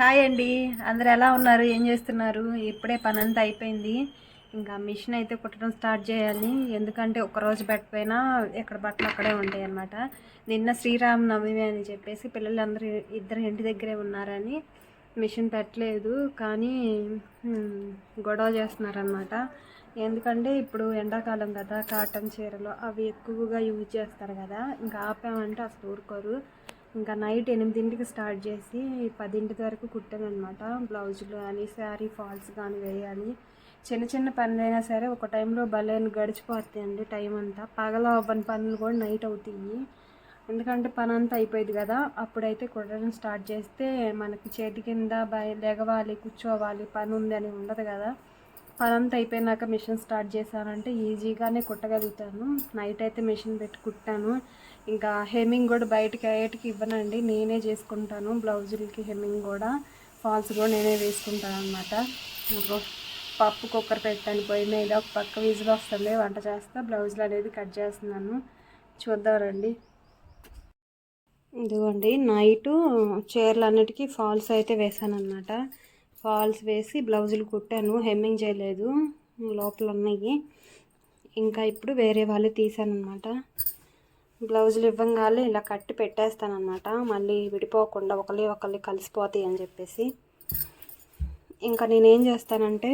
Hi అండి. అందరు ఎలా ఉన్నారు? ఏం చేస్తున్నారు? ఇప్పుడే పని అంతా అయిపోయింది. ఇంకా మిషన్ అయితే కుట్టడం స్టార్ట్ చేయాలి. ఎందుకంటే ఒకరోజు పెట్టపోయినా ఎక్కడ బట్టలు అక్కడే ఉంటాయి అన్నమాట. నిన్న శ్రీరామనవమి అని చెప్పేసి పిల్లలందరూ ఇద్దరు ఇంటి దగ్గరే ఉన్నారని మిషన్ పెట్టలేదు. కానీ గొడవ చేస్తున్నారనమాట ఎందుకంటే ఇప్పుడు ఎండాకాలం కదా కాటన్ చీరలు అవి ఎక్కువగా యూజ్ చేస్తారు కదా. ఇంకా ఆపామంటే అసలు ఊరుకోరు. ఇంకా నైట్ ఎనిమిదింటికి స్టార్ట్ చేసి పదింటి వరకు కుట్టానమాట బ్లౌజులు కానీ శారీ ఫాల్స్ కానీ వేయాలి. చిన్న చిన్న పనులైనా సరే ఒక టైంలో భలే గడిచిపోతాయండి టైం అంతా. పగల అవ్వని పనులు కూడా నైట్ అవుతాయి. ఎందుకంటే పని అంతా అయిపోయింది కదా అప్పుడైతే కుట్టడం స్టార్ట్ చేస్తే మనకి చేతి కింద బయ లెగవాలి కూర్చోవాలి పని ఉంది అని ఉండదు కదా. పనంత అయిపోయినాక మిషన్ స్టార్ట్ చేశానంటే ఈజీగానే కుట్టగలుగుతాను. నైట్ అయితే మిషన్ పెట్టి కుట్టాను. ఇంకా హెమ్మింగ్ కూడా బయటకి అయ్యేటికి ఇవ్వనండి. నేనే చేసుకుంటాను. బ్లౌజులకి హెమ్మింగ్ కూడా ఫాల్స్ కూడా నేనే వేసుకుంటాను అనమాట పప్పు కుక్కర్ పెట్టాను. పొయ్యి మీద ఒక పక్క విజులు వస్తుంది. వంట చేస్తా. బ్లౌజులు అనేది కట్ చేస్తున్నాను. చూద్దామండి ఇదిగోండి నైటు చీరలు అన్నిటికీ ఫాల్స్ అయితే వేసాను అనమాట ఫాల్స్ వేసి బ్లౌజులు కుట్టాను హెమ్మింగ్ చేయలేదు లోపల ఉన్నాయి ఇంకా ఇప్పుడు వేరే వాళ్ళు తీసాను అనమాట బ్లౌజులు ఇవ్వంగానే ఇలా కట్టి పెట్టేస్తాను అనమాట మళ్ళీ విడిపోకుండా ఒకరి ఒకరి కలిసిపోతాయి అని చెప్పేసి. ఇంకా నేనేం చేస్తానంటే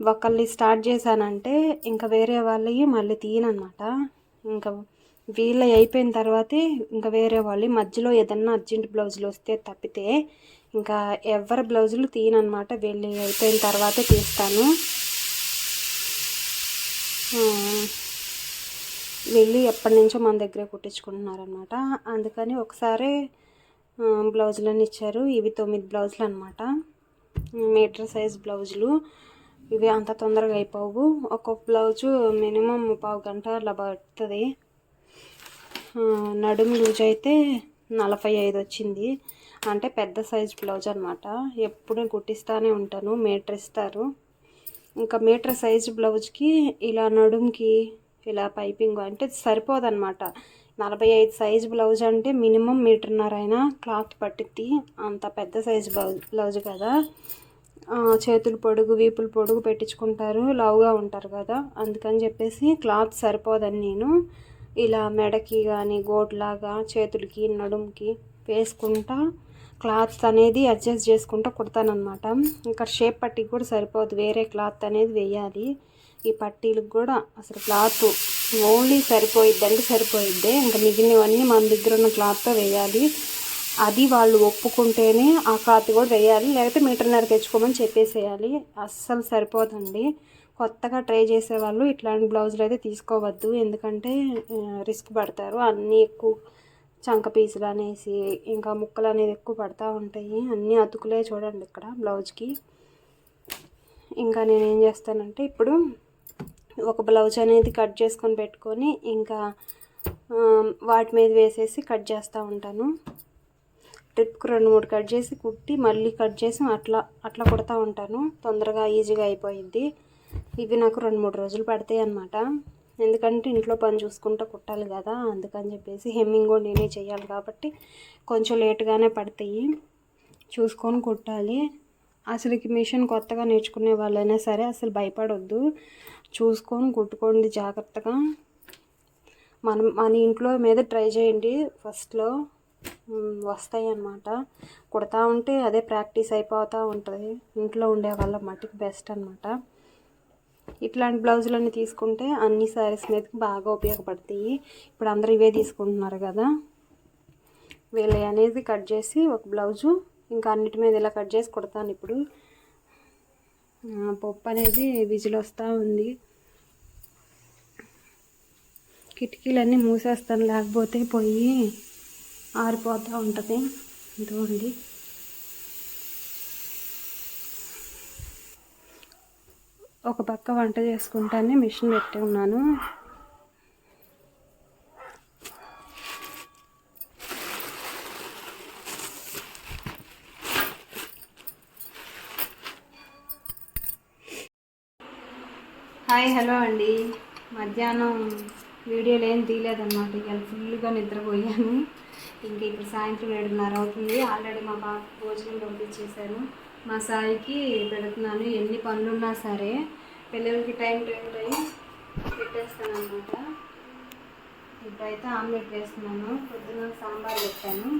ఒకళ్ళని స్టార్ట్ చేశానంటే ఇంకా వేరే వాళ్ళవి మళ్ళీ తీయనమాట ఇంకా వీళ్ళ అయిపోయిన తర్వాతే ఇంకా వేరే వాళ్ళు మధ్యలో ఏదన్నా అర్జెంట్ బ్లౌజులు వస్తే తప్పితే ఇంకా ఎవరి బ్లౌజులు తీయనమాట వెళ్ళి అయిపోయిన తర్వాతే తీస్తాను. వెళ్ళి ఎప్పటి నుంచో మన దగ్గరే కుట్టించుకుంటున్నారనమాట అందుకని ఒకసారి బ్లౌజులని ఇచ్చారు. ఇవి తొమ్మిది బ్లౌజులు అనమాట మీటర్ సైజ్ బ్లౌజులు. ఇవి అంత తొందరగా అయిపోవు. ఒక్కొక్క బ్లౌజు మినిమం పావు గంట అలా పడుతుంది. నడుము లూజ్ అయితే నలభై ఐదు వచ్చింది. అంటే పెద్ద సైజ్ బ్లౌజ్ అనమాట ఎప్పుడు కుట్టిస్తానే ఉంటాను మీటర్ ఇస్తారు. ఇంకా మీటర్ సైజ్ బ్లౌజ్కి ఇలా నడుంకి ఇలా పైపింగ్ అంటే సరిపోదన్నమాట. నలభై ఐదు సైజ్ బ్లౌజ్ అంటే మినిమం మీటర్న్నర అయినా క్లాత్ పట్టిద్ది. అంత పెద్ద సైజ్ బ్లౌజ్ బ్లౌజ్ కదా. చేతులు పొడుగు వీపులు పొడుగు పెట్టించుకుంటారు లావుగా ఉంటారు కదా. అందుకని చెప్పేసి క్లాత్ సరిపోదని నేను ఇలా మెడకి కానీ గోట్లాగా చేతులకి నడుముకి వేసుకుంటా క్లాత్ అనేది అడ్జస్ట్ చేసుకుంటూ కుడతానమాట ఇంకా షేప్ పట్టీకి కూడా సరిపోదు. వేరే క్లాత్ అనేది వేయాలి. ఈ పట్టీలకు కూడా అసలు క్లాత్ ఓన్లీ సరిపోయిద్ది అంటే సరిపోయిద్ది. ఇంకా మిగిలినవన్నీ మన దగ్గర ఉన్న క్లాత్తో వేయాలి. అది వాళ్ళు ఒప్పుకుంటేనే ఆ క్లాత్ కూడా వేయాలి. లేకపోతే మీటర్న్నర తెచ్చుకోమని చెప్పేసేయాలి. అస్సలు సరిపోదండి. కొత్తగా ట్రై చేసే వాళ్ళు ఇట్లాంటి బ్లౌజులు అయితే తీసుకోవద్దు. ఎందుకంటే రిస్క్ పడతారు. అన్నీ ఎక్కువ చంక పీసులు అనేసి ఇంకా ముక్కలు అనేది ఎక్కువ పడతా ఉంటాయి. అన్నీ అతుకులే చూడండి ఇక్కడ బ్లౌజ్కి ఇంకా నేను ఏం చేస్తానంటే ఇప్పుడు ఒక బ్లౌజ్ అనేది కట్ చేసుకొని పెట్టుకొని ఇంకా వాటి మీద వేసేసి కట్ చేస్తూ ఉంటాను. ట్రిప్కి రెండు మూడు కట్ చేసి కుట్టి మళ్ళీ కట్ చేసి అట్లా అట్లా కుడతా ఉంటాను. తొందరగా ఈజీగా అయిపోయింది ఇవి నాకు రెండు మూడు రోజులు పడతాయి అన్నమాట. ఎందుకంటే ఇంట్లో పని చూసుకుంటూ కుట్టాలి కదా అందుకని చెప్పేసి హెమ్మింగ్ కూడా నేనే చేయాలి కాబట్టి కొంచెం లేట్గానే పడతాయి. చూసుకొని కుట్టాలి. అసలుకి మిషన్ కొత్తగా నేర్చుకునే వాళ్ళైనా సరే అసలు భయపడొద్దు. చూసుకొని కుట్టుకోండి జాగ్రత్తగా. మనం మన ఇంట్లో మీద ట్రై చేయండి. ఫస్ట్లో వస్తాయి అన్నమాట. కుడతా ఉంటే అదే ప్రాక్టీస్ అయిపోతూ ఉంటుంది. ఇంట్లో ఉండే వాళ్ళ మట్టుకు బెస్ట్ అనమాట ఇట్లాంటి బ్లౌజులన్నీ తీసుకుంటే అన్ని శారీస్ మీదకి బాగా ఉపయోగపడతాయి. ఇప్పుడు అందరూ ఇవే తీసుకుంటున్నారు కదా. వీళ్ళ అనేది కట్ చేసి ఒక బ్లౌజు ఇంకా అన్నిటి మీద ఇలా కట్ చేసి కుడతాను ఇప్పుడు. పప్పు అనేది విజిల్ వస్తూ ఉంది. కిటికీలన్నీ మూసేస్తాను లేకపోతే పొయ్యి ఆరిపోతూ ఉంటుంది. ఇదిగోండి. ఒక పక్క వంట చేసుకుంటానే మిషన్ పెట్టి ఉన్నాను. హాయ్ హలో అండి. మధ్యాహ్నం వీడియోలు ఏం తీయలేదన్నమాట. ఇవాళ ఫుల్గా నిద్రపోయాను. ఇంక ఇప్పుడు సాయంత్రం ఏడున్నర అవుతుంది. ఆల్రెడీ మా బాబు భోజనం పంపించేశాను మా సాయికి పెడుతున్నాను. ఎన్ని పనులున్నా సరే పిల్లలకి టైం టైం టైం పెట్టేస్తాను అనమాట ఇప్పుడైతే ఆమ్లెట్ వేస్తున్నాను. పొద్దున్న సాంబార్ పెట్టాను.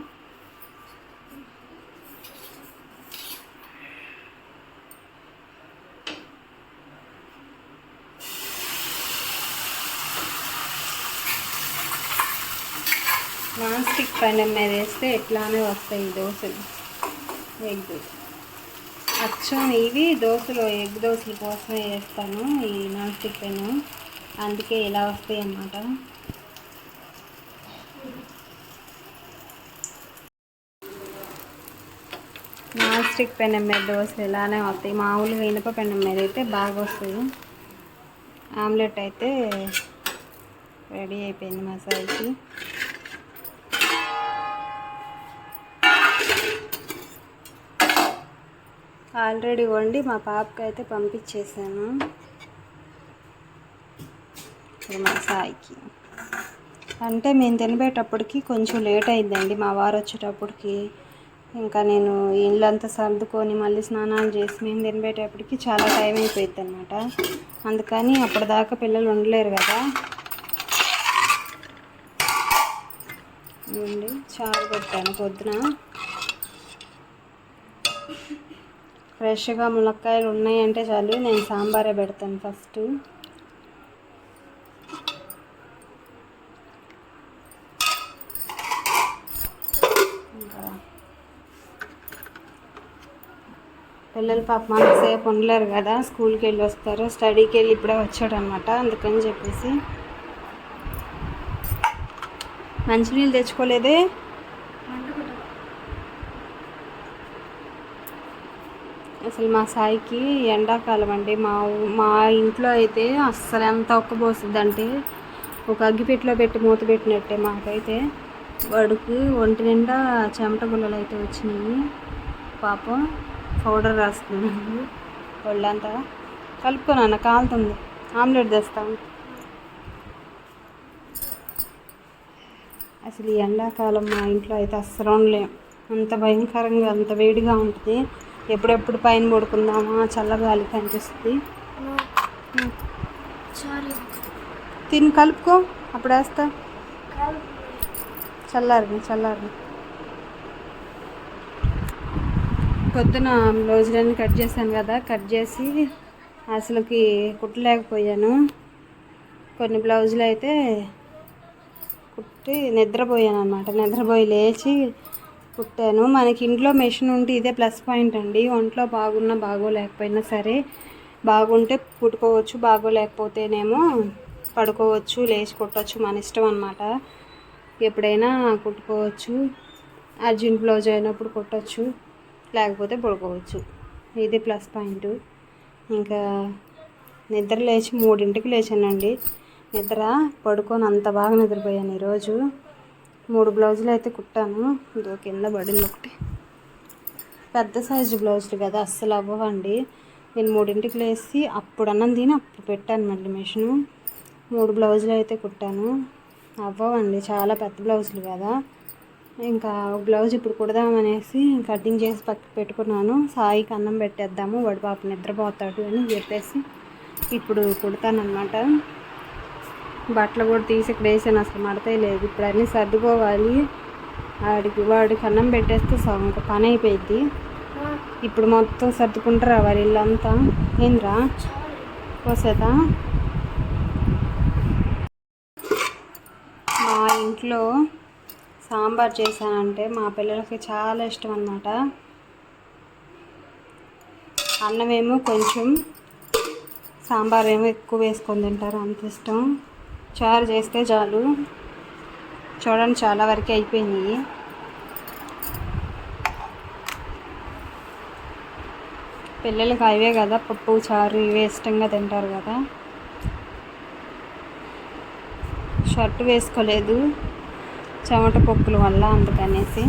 నాన్ స్టిక్ పైన మీద వేస్తే ఎట్లానే వస్తాయి దోశలు. ఎగ్. అచ్చం ఇవి దోశలు ఎగ్ దోశల కోసమే వేస్తాను ఈ నాన్ స్టిక్ పెను అందుకే ఇలా వస్తాయి అన్నమాట. నాన్ స్టిక్ పెనం మీద దోశలు ఇలానే వస్తాయి. మామూలుగా ఇనుప పెనం మీద అయితే బాగా వస్తుంది ఆమ్లెట్ అయితే రెడీ అయిపోయింది మసాజ్కి ఆల్రెడీ వండి మా పాపకి అయితే పంపించేసాను మా సాయికి. అంటే మేము తినబేటప్పటికి కొంచెం లేట్ అయిందండి. మా వారు వచ్చేటప్పటికి ఇంకా నేను ఇళ్ళంతా సర్దుకొని మళ్ళీ స్నానాలు చేసి మేము తినబేటప్పటికి చాలా టైం అయిపోయింది అనమాట అందుకని అప్పటిదాకా పిల్లలు ఉండలేరు కదా. చాలా చారు పెట్టాను పొద్దున. ఫ్రెష్గా మునక్కాయలు ఉన్నాయంటే చాలు నేను సాంబారే పెడతాను ఫస్ట్. ఇంకా పిల్లలు పాప సేపు ఉండలేరు కదా స్కూల్కి వెళ్ళి వస్తారు స్టడీకి వెళ్ళి ఇప్పుడే వచ్చాడు అనమాట అందుకని చెప్పేసి. మంచినీళ్ళు తెచ్చుకోలేదే? అసలు మా సాయికి ఎండాకాలం అండి. మా ఊ- మా ఇంట్లో అయితే అస్సలు ఎంత ఒక్క అంటే ఒక అగ్గిపెట్టిలో పెట్టి మూత పెట్టినట్టే మాకైతే. వాడికి ఒంటి నిండా చెమట గుల్లలు అయితే వచ్చినాయి. పాపం పౌడర్ రాసుకున్నాను ఒళ్ళంతా కలుపుకున్నాను కాలుతుంది. ఆమ్లెట్ తెస్తాను అసలు ఈ ఎండాకాలం మా ఇంట్లో అయితే అస్సలు ఉండలేం. అంత భయంకరంగా అంత వేడిగా ఉంటుంది. ఎప్పుడెప్పుడు పైన పడుకుందామా? చల్లగాలి కనిపిస్తుంది. తిని కలుపుకో. అప్పుడు వేస్తా చల్లారి చల్లారి పొద్దున బ్లౌజులన్నీ కట్ చేశాను కదా. కట్ చేసి అసలుకి కుట్టలేకపోయాను. కొన్ని బ్లౌజులు అయితే కుట్టి నిద్రపోయాను అనమాట నిద్రపోయి లేచి కుట్టాను. మనకి ఇంట్లో మెషిన్ ఉంటే ఇదే ప్లస్ పాయింట్ అండి. ఒంట్లో బాగున్నా బాగోలేకపోయినా సరే బాగుంటే కుట్టుకోవచ్చు బాగోలేకపోతేనేమో పడుకోవచ్చు లేచి కుట్టవచ్చు మన ఇష్టం అనమాట ఎప్పుడైనా కుట్టుకోవచ్చు. అర్జెంట్ బ్లౌజ్ అయినప్పుడు కుట్టచ్చు లేకపోతే పడుకోవచ్చు. ఇది ప్లస్ పాయింట్. ఇంకా నిద్ర లేచి మూడింటికి లేచానండి. నిద్ర పడుకొని అంత బాగా నిద్రపోయాను ఈరోజు. మూడు బ్లౌజులు అయితే కుట్టాను. ఇదో కింద పడింది ఒకటి. పెద్ద సైజు బ్లౌజులు కదా అస్సలు అవ్వవండి. నేను మూడింటికి లేచి అప్పుడు అన్నం తిని అప్పుడు పెట్టాను మళ్ళీ మిషను. మూడు బ్లౌజులు అయితే కుట్టాను. అవ్వవండి చాలా పెద్ద బ్లౌజులు కదా. ఇంకా ఒక బ్లౌజ్ ఇప్పుడు కుడదామనేసి కటింగ్ చేసి పక్క పెట్టుకున్నాను. సాయికి అన్నం పెట్టేద్దాము వాడు పాప నిద్రపోతాడు అని చెప్పేసి ఇప్పుడు కుడతానమాట బట్టలు కూడా తీసి ఇక్కడ వేసాను. అసలు మడతే లేదు. ఇప్పుడు అన్నీ సర్దుకోవాలి. వాడికి వాడికి అన్నం పెట్టేస్తే సగం ఇంకా పని అయిపోయింది ఇప్పుడు మొత్తం సర్దుకుంటూ రావాలి ఇల్లంతా. ఏంద్రా? పోసేదా మా ఇంట్లో సాంబార్ చేశానంటే మా పిల్లలకి చాలా ఇష్టం అన్నమాట. అన్నమేమో కొంచెం సాంబార్ ఏమో ఎక్కువ వేసుకొని తింటారు. అంత ఇష్టం. చారు చేస్తే చాలు. చూడండి చాలా వరకు అయిపోయినాయి. పిల్లలకి అవే కదా పప్పు చారు ఇవే ఇష్టంగా తింటారు కదా. షర్ట్ వేసుకోలేదు చెమట పొక్కుల వల్ల అందుకనేసి.